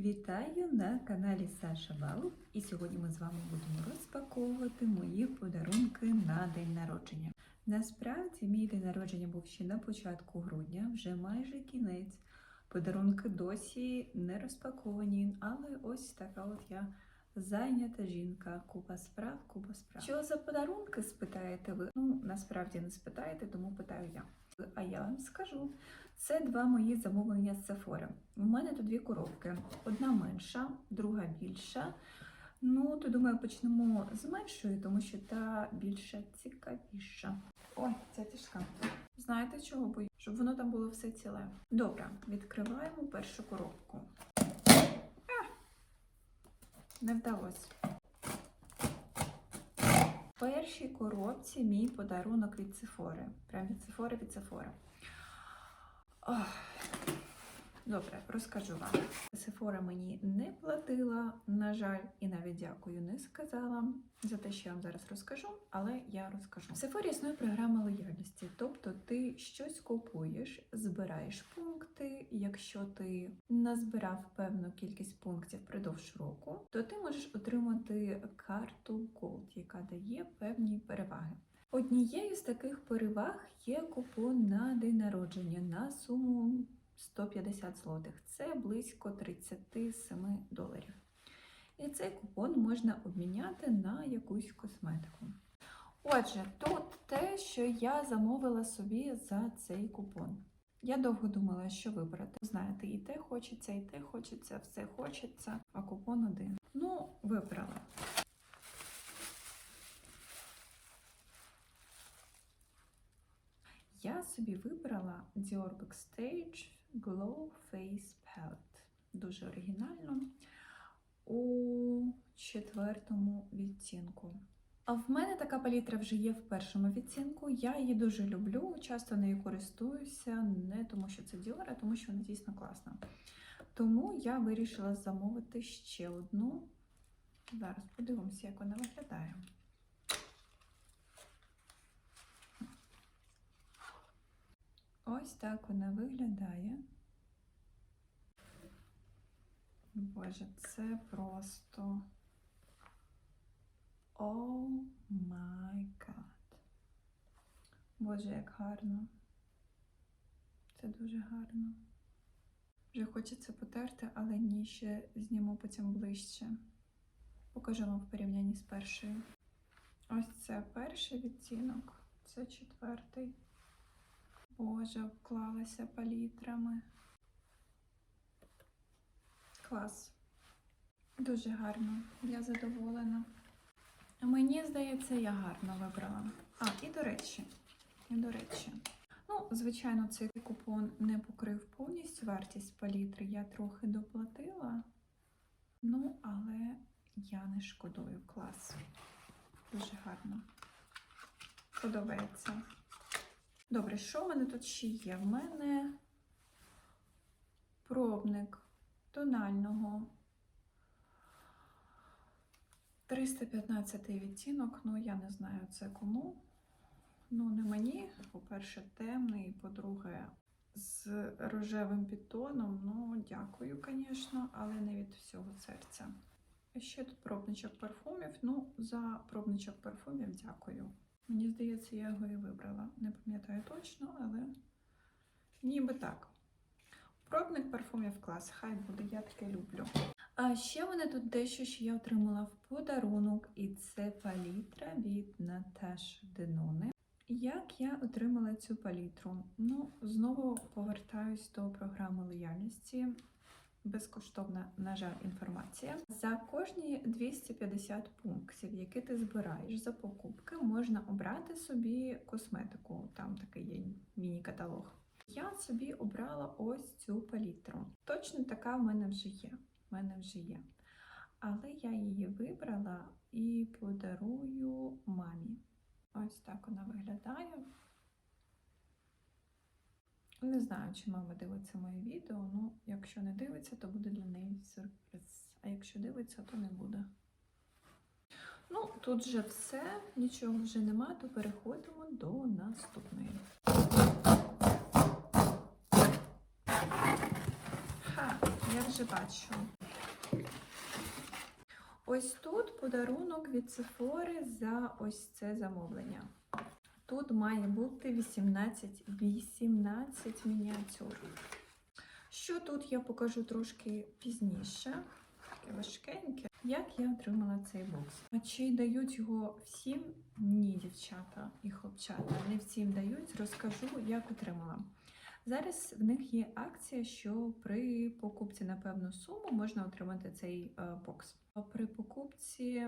Вітаю на каналі Саша Балу. І сьогодні ми з вами будемо розпаковувати мої подарунки на день народження. Насправді, мій день народження був ще на початку грудня, вже майже кінець. Подарунки досі не розпаковані, але ось така от я зайнята жінка. Купа справ, купа справ. Що за подарунки, спитаєте ви? Ну, насправді не спитаєте, тому питаю я. А я вам скажу. Це два мої замовлення з Sephora. У мене тут дві коробки. Одна менша, друга більша. Ну, то думаю, почнемо з меншої, тому що та більша цікавіша. Ой, ця тяжка. Знаєте, чого боюсь? Щоб воно там було все ціле. Добре, відкриваємо першу коробку. А, не вдалося. В першій коробці мій подарунок від Sephora. Прям від Sephora, від Sephora. Ох. Добре, розкажу вам. Сефора мені не платила, на жаль, і навіть дякую не сказала за те, що я вам зараз розкажу, але я розкажу. В Сефорі існує програма лояльності, тобто ти щось купуєш, збираєш пункти. Якщо ти назбирав певну кількість пунктів впродовж року, то ти можеш отримати карту Gold, яка дає певні переваги. Однією з таких переваг є купон на день народження на суму 150 злотих. Це близько 37 доларів. І цей купон можна обміняти на якусь косметику. Отже, тут те, що я замовила собі за цей купон. Я довго думала, що вибрати. Знаєте, і те хочеться, і те хочеться, все хочеться, а купон один. Ну, вибрала. Я собі вибрала Dior Backstage Glow Face Palette. Дуже оригінально. У четвертому відтінку. А в мене така палітра вже є в першому відтінку. Я її дуже люблю, часто нею користуюся, не тому що це Dior, а тому що вона дійсно класна. Тому я вирішила замовити ще одну. Зараз подивимося, як вона виглядає. Ось так вона виглядає. Боже, це просто. О май гад. Боже, як гарно. Це дуже гарно. Вже хочеться потерти, але ні, ще зніму потім ближче. Покажу вам в порівнянні з першою. Ось це перший відтінок, це четвертий. Боже, обклалася палітрами. Клас. Дуже гарно. Я задоволена. Мені здається, я гарно вибрала. А, і до речі, і до речі. Ну, звичайно, цей купон не покрив повністю вартість палітри. Я трохи доплатила. Ну, але я не шкодую. Клас. Дуже гарно. Подобається. Добре, що в мене тут ще є? В мене пробник тонального 315 відтінок, ну я не знаю це кому. Ну, не мені. По-перше, темний, по-друге, з рожевим підтоном. Ну, дякую, звісно, але не від всього серця. Ще тут пробничок парфумів. Ну, за пробничок парфумів дякую. Мені здається, я його і вибрала. Не пам'ятаю точно, але ніби так. Пробник парфумів клас, хай буде, я таке люблю. А ще мене тут дещо, що я отримала в подарунок, і це палітра від Наташі Денони. Як я отримала цю палітру? Ну, знову повертаюсь до програми лояльності. Безкоштовна, на жаль, інформація. За кожні 250 пунктів, які ти збираєш за покупки, можна обрати собі косметику. Там такий є міні-каталог. Я собі обрала ось цю палітру. Точно така в мене вже є. В мене вже є. Але я її вибрала і подарую мамі. Ось так вона виглядає. Не знаю, чи мама дивиться моє відео. Ну, якщо не дивиться, то буде для неї сюрприз. А якщо дивиться, то не буде. Ну, тут вже все, нічого вже нема, то переходимо до наступної. Ха, я вже бачу. Ось тут подарунок від Сефори за ось це замовлення. Тут має бути 18, 18 мініатюр. Що тут я покажу трошки пізніше. Таке важкеньке. Як я отримала цей бокс? А чи дають його всім? Ні, дівчата і хлопчата. Не всім дають. Розкажу, як отримала. Зараз в них є акція, що при покупці на певну суму можна отримати цей е, бокс. А при покупці,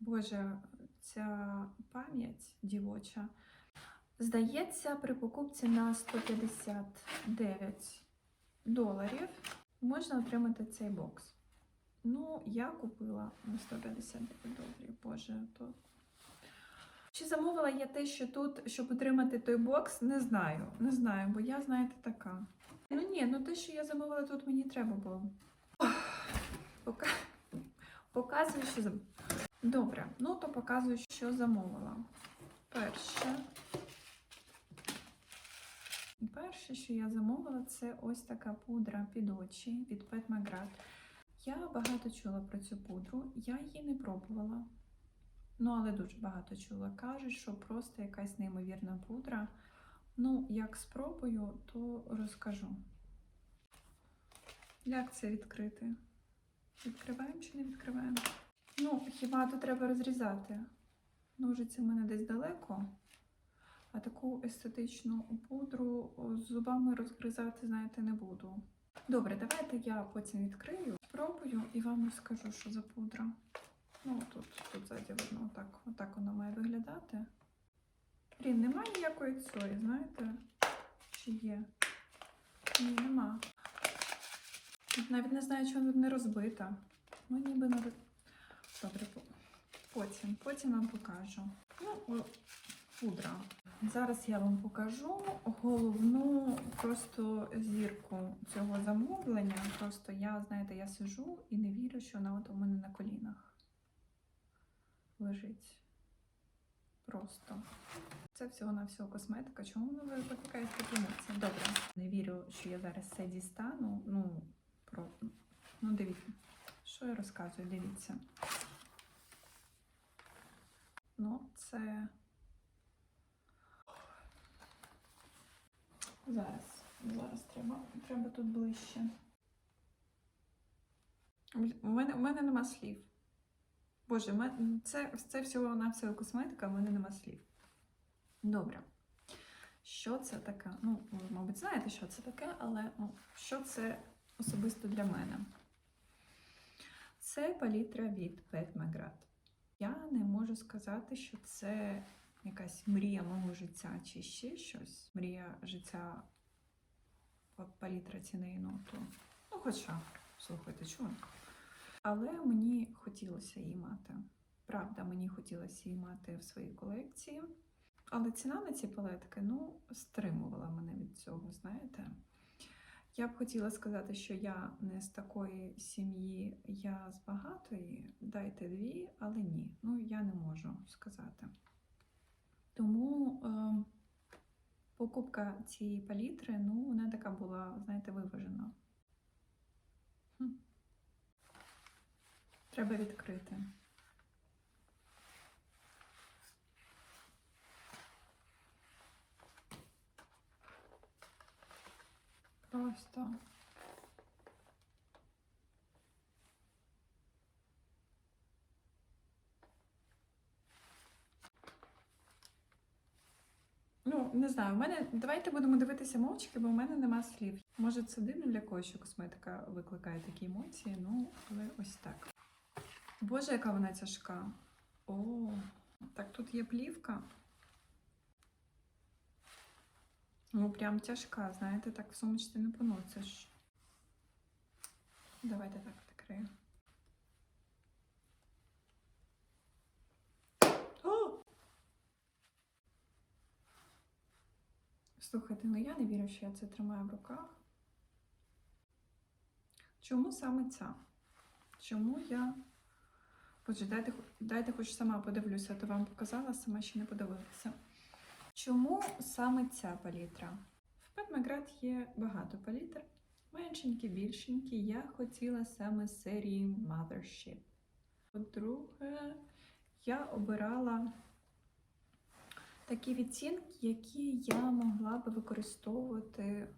Боже, ця пам'ять дівоча. Здається, при покупці на 159 доларів можна отримати цей бокс. Ну, я купила на 159 доларів, Боже, то. Чи замовила я те, що тут, щоб отримати той бокс, не знаю. Не знаю, бо я, знаєте, така. Ну ні, ну те, що я замовила тут, мені треба було. Пока... Показую, що зам... Добре, ну то показую, що замовила. Перше. Перше, що я замовила, це ось така пудра під очі від Pet McGrath. Я багато чула про цю пудру, я її не пробувала. Ну, але дуже багато чула. Кажуть, що просто якась неймовірна пудра. Ну, як спробую, то розкажу. Як це відкрити? Відкриваємо чи не відкриваємо? Ну, хіба то треба розрізати? Ножиці в мене десь далеко, а таку естетичну пудру з зубами розгризати, знаєте, не буду. Добре, давайте я потім відкрию, спробую і вам розкажу, що за пудра. Ну, тут, тут ззаді видно, отак, отак воно має виглядати. Блін, немає ніякої цої, знаєте? Чи є? Ні, нема. Навіть не знаю, чому тут не розбита. Ну, ніби не Добре, потім, потім вам покажу. Ну, пудра. Зараз я вам покажу головну просто зірку цього замовлення. Просто я, знаєте, я сижу і не вірю, що вона от у мене на колінах лежить. Просто. Це всього на всього косметика. Чому ви викликаєте такі? Добре. Не вірю, що я зараз це дістану. Ну, про... ну дивіться. Що я розказую? Дивіться. Ну, це. Зараз. Зараз треба, треба тут ближче. У мене, у мене нема слів. Боже, мен- це, це всього на всього косметика, в мене нема слів. Добре. Що це таке? Ну, ви, мабуть, знаєте, що це таке, але ну, що це особисто для мене? Це палітра від Pet McGrath. Я не можу сказати, що це якась мрія мого життя чи ще щось. Мрія життя палітра ціни ноту. Ну, хоча, слухайте, чого? Але мені хотілося її мати. Правда, мені хотілося її мати в своїй колекції. Але ціна на ці палетки ну, стримувала мене від цього, знаєте. Я б хотіла сказати, що я не з такої сім'ї, я з багатої, дайте дві, але ні. Ну, я не можу сказати. Тому е, покупка цієї палітри, ну, вона така була, знаєте, виважена. Хм. Треба відкрити. Просто. Ну, не знаю, у мене давайте будемо дивитися мовчки, бо в мене нема слів. Може, це дивно для когось, що косметика викликає такі емоції, ну, але ось так. Боже, яка вона тяжка. О, так тут є плівка. Ну, прям тяжка, знаєте, так в сумочці не поносиш. Давайте так відкрию. О! Слухайте, ну я не вірю, що я це тримаю в руках. Чому саме ця? Чому я. Боже, дайте, дайте хоч сама подивлюся, то вам показала, сама ще не подивилася. Чому саме ця палітра? В Pet є багато палітр. меншенькі, більшенькі. Я хотіла саме серії Mothership. По-друге, я обирала такі відтінки, які я могла би використовувати.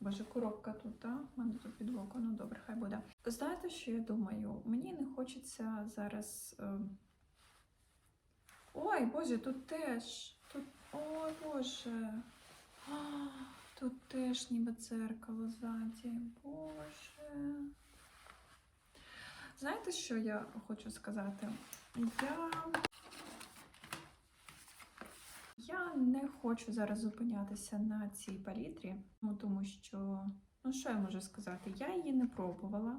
Боже, коробка тут, а? У мене тут під око, ну добре, хай буде. Знаєте, що я думаю? Мені не хочеться зараз. е, Ой, Боже, тут теж. Тут... Ой, Боже. А, Тут теж ніби дзеркало ззаді. Боже. Знаєте, що я хочу сказати? Я. Я не хочу зараз зупинятися на цій палітрі, ну тому що, ну що я можу сказати? Я її не пробувала.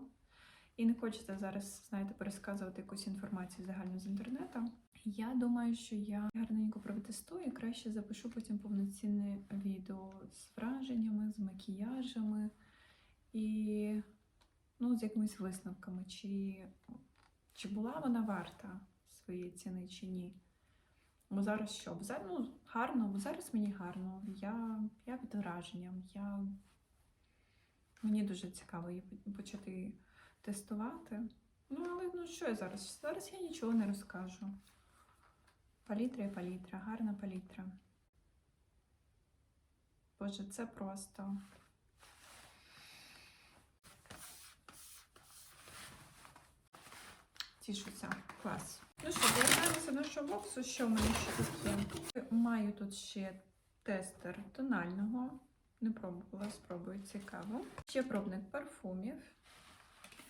І не хочеться зараз, знаєте, пересказувати якусь інформацію загальну з інтернету. Я думаю, що я гарненько протестую і краще запишу потім повноцінне відео з враженнями, з макіяжами і ну, з якимись висновками, чи, чи була вона варта своєї ціни, чи ні. Бо зараз що? Бо зараз, ну, гарно, бо зараз мені гарно. Я, я під враженням. Я... Мені дуже цікаво її почати тестувати. Ну, але ну що я зараз? Зараз я нічого не розкажу. Палітра і палітра, гарна палітра. Боже, це просто. Тішуся. Клас. Ну що, повертаємося до нашого боксу. Що в мене ще є? Маю тут ще тестер тонального. Не пробувала, спробую цікаво. Ще пробник парфумів.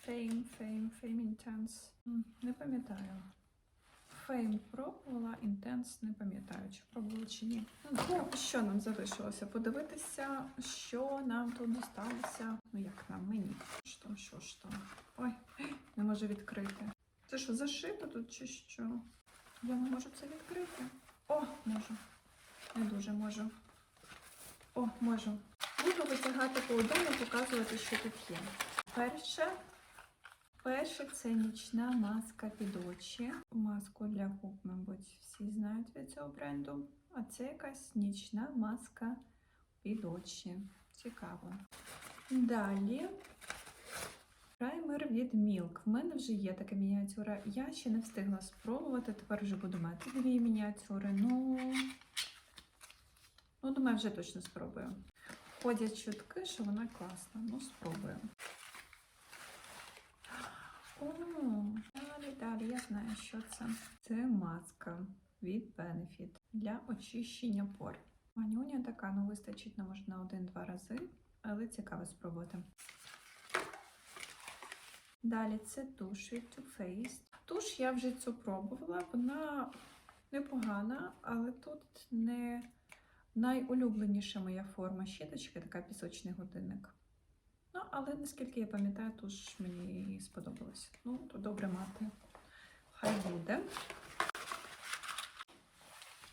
Fame, Fame, Fame Intense. Не пам'ятаю. Fame пробувала, Intense не пам'ятаю, чи пробувала чи ні. Ну, що нам залишилося? Подивитися, що нам тут досталося. Ну як нам, мені. Що там, що ж там? Ой, не можу відкрити. Це що, зашито тут чи що? Я не можу це відкрити. О, можу. Не дуже можу. О, можу. Буду витягати по одному, показувати, що тут є. Перше, перше це нічна маска під очі. Маску для губ, мабуть, всі знають від цього бренду. А це якась нічна маска під очі. Цікаво. Далі праймер від Milk. В мене вже є така мініатюра. Я ще не встигла спробувати. Тепер вже буду мати дві мініатюри. Ну, ну думаю, вже точно спробую. Ходять чутки, що вона класна. Ну, спробую. О, далі, далі, я знаю, що це. Це маска від Benefit для очищення пор. Манюня така, ну вистачить на може на один-два рази, але цікаво спробувати. Далі це туш від Too Faced. Туш я вже цю пробувала, вона непогана, але тут не найулюбленіша моя форма щіточки, така пісочний годинник. Ну, але наскільки я пам'ятаю, туш мені сподобалось. Ну, то добре мати. Хай буде.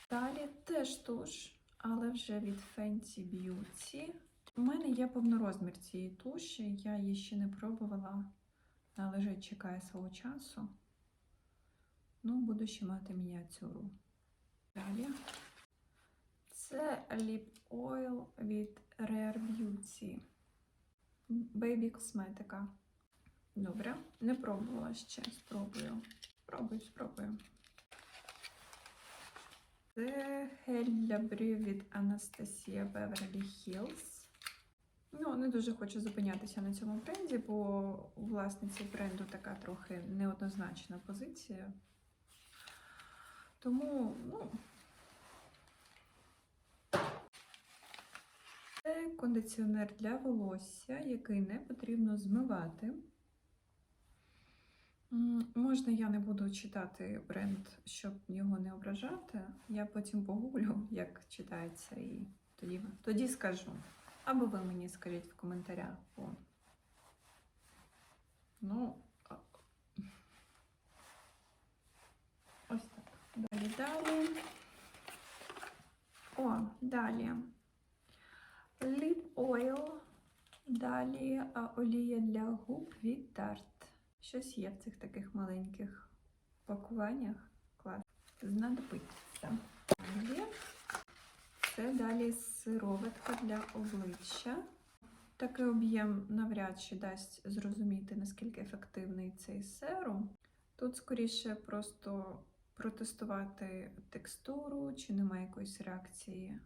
Далі теж туш, але вже від Fenty Beauty. У мене є повнорозмір цієї туші, я її ще не пробувала. Вона лежить, чекає свого часу. Ну, буду ще мати мініатюру. Далі. Це Lip Oil від Rare Beauty. Бейбі косметика. Добре. Не пробувала ще. Спробую. Спробую, спробую. Це гель для брів від Анастасія Beverly Hills. Ну, не дуже хочу зупинятися на цьому бренді, бо у власниці бренду така трохи неоднозначна позиція. Тому, ну. Це кондиціонер для волосся, який не потрібно змивати. Можна, я не буду читати бренд, щоб його не ображати. Я потім погуглю, як читається, і тоді, тоді скажу. Або ви мені скажіть в коментарях. Бо... Ну, ось так. Далі, далі. О, далі. Lip oil. Далі олія для губ від Tarte. Щось є в цих таких маленьких пакуваннях. Клас. Знадобиться. Це далі сироватка для обличчя. Такий об'єм навряд чи дасть зрозуміти, наскільки ефективний цей серум. Тут скоріше просто протестувати текстуру, чи немає якоїсь реакції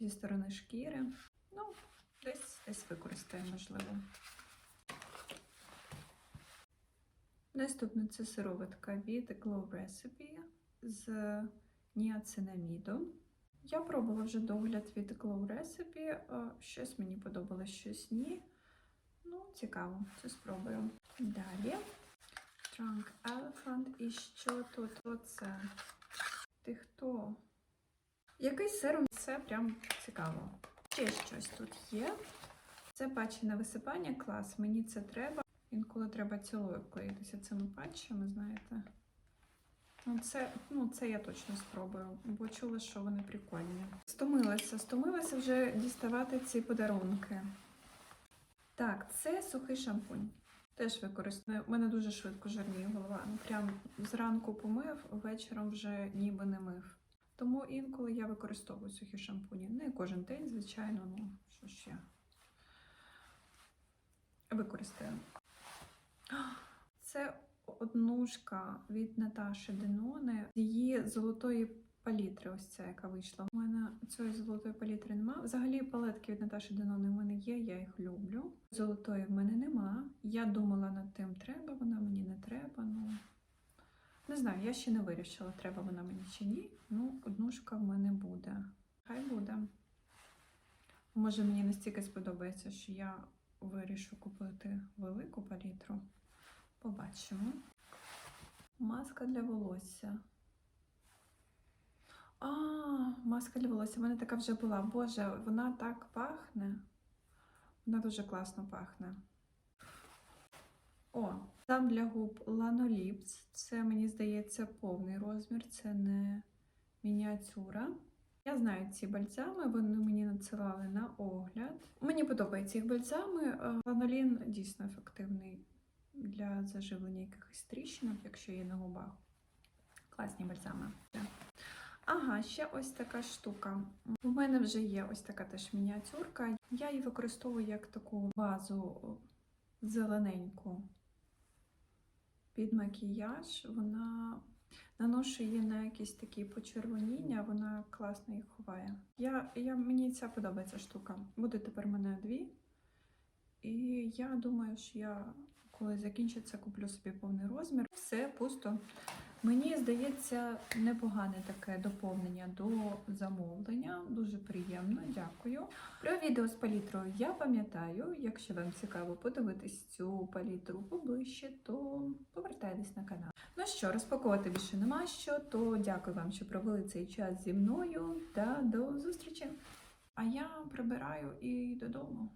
зі сторони шкіри. Ну, десь, десь використаю, можливо. Наступне це сироватка від Glow Recipe з ніацинамідом. Я пробувала вже догляд від Glow Recipe. е, Щось мені подобалось, щось ні. Ну, цікаво, це спробую. Далі. Trunk Elephant. І що тут? Оце? Ти хто? Якийсь серум, це прям цікаво. Ще щось тут є. Це патчі на висипання, клас. Мені це треба. Інколи треба цілою вклеїтися цими патчами, знаєте. Ну, це, ну, це я точно спробую, бо чула, що вони прикольні. Стомилася, стомилася вже діставати ці подарунки. Так, це сухий шампунь. Теж використовую. У мене дуже швидко жирніє голова. Ну, прям зранку помив, вечором вже ніби не мив. Тому інколи я використовую сухі шампуні. Не кожен день, звичайно, ну що я використаю. Це однушка від Наташі Денони. Її золотої палітри, ось ця, яка вийшла. У мене цієї золотої палітри нема. Взагалі палетки від Наташі Денони в мене є, я їх люблю. Золотої в мене нема. Я думала над тим, треба вона мені не треба. Ну не знаю, я ще не вирішила, треба вона мені чи ні. Ну, однушка в мене буде. Хай буде. Може, мені настільки сподобається, що я вирішу купити велику палітру. Побачимо. Маска для волосся. А, маска для волосся. У мене така вже була. Боже, вона так пахне. Вона дуже класно пахне. О, там для губ Lanolips. Це, мені здається, повний розмір, це не мініатюра. Я знаю ці бальзами, вони мені надсилали на огляд. Мені подобаються їх бальзами. Ланолін дійсно ефективний для заживлення якихось тріщинок, якщо є на губах. Класні бальзами. Ага, ще ось така штука. У мене вже є ось така теж мініатюрка. Я її використовую як таку базу зелененьку під макіяж. Вона наношу її на якісь такі почервоніння, вона класно їх ховає. Я, я, мені ця подобається штука. Буде тепер в мене дві. І я думаю, що я, коли закінчиться, куплю собі повний розмір. Все пусто. Мені здається, непогане таке доповнення до замовлення. Дуже приємно, дякую. Про відео з палітрою я пам'ятаю. Якщо вам цікаво подивитись цю палітру поближче, то повертайтесь на канал. Ну що, розпакувати більше нема що, то дякую вам, що провели цей час зі мною та до зустрічі. А я прибираю і додому.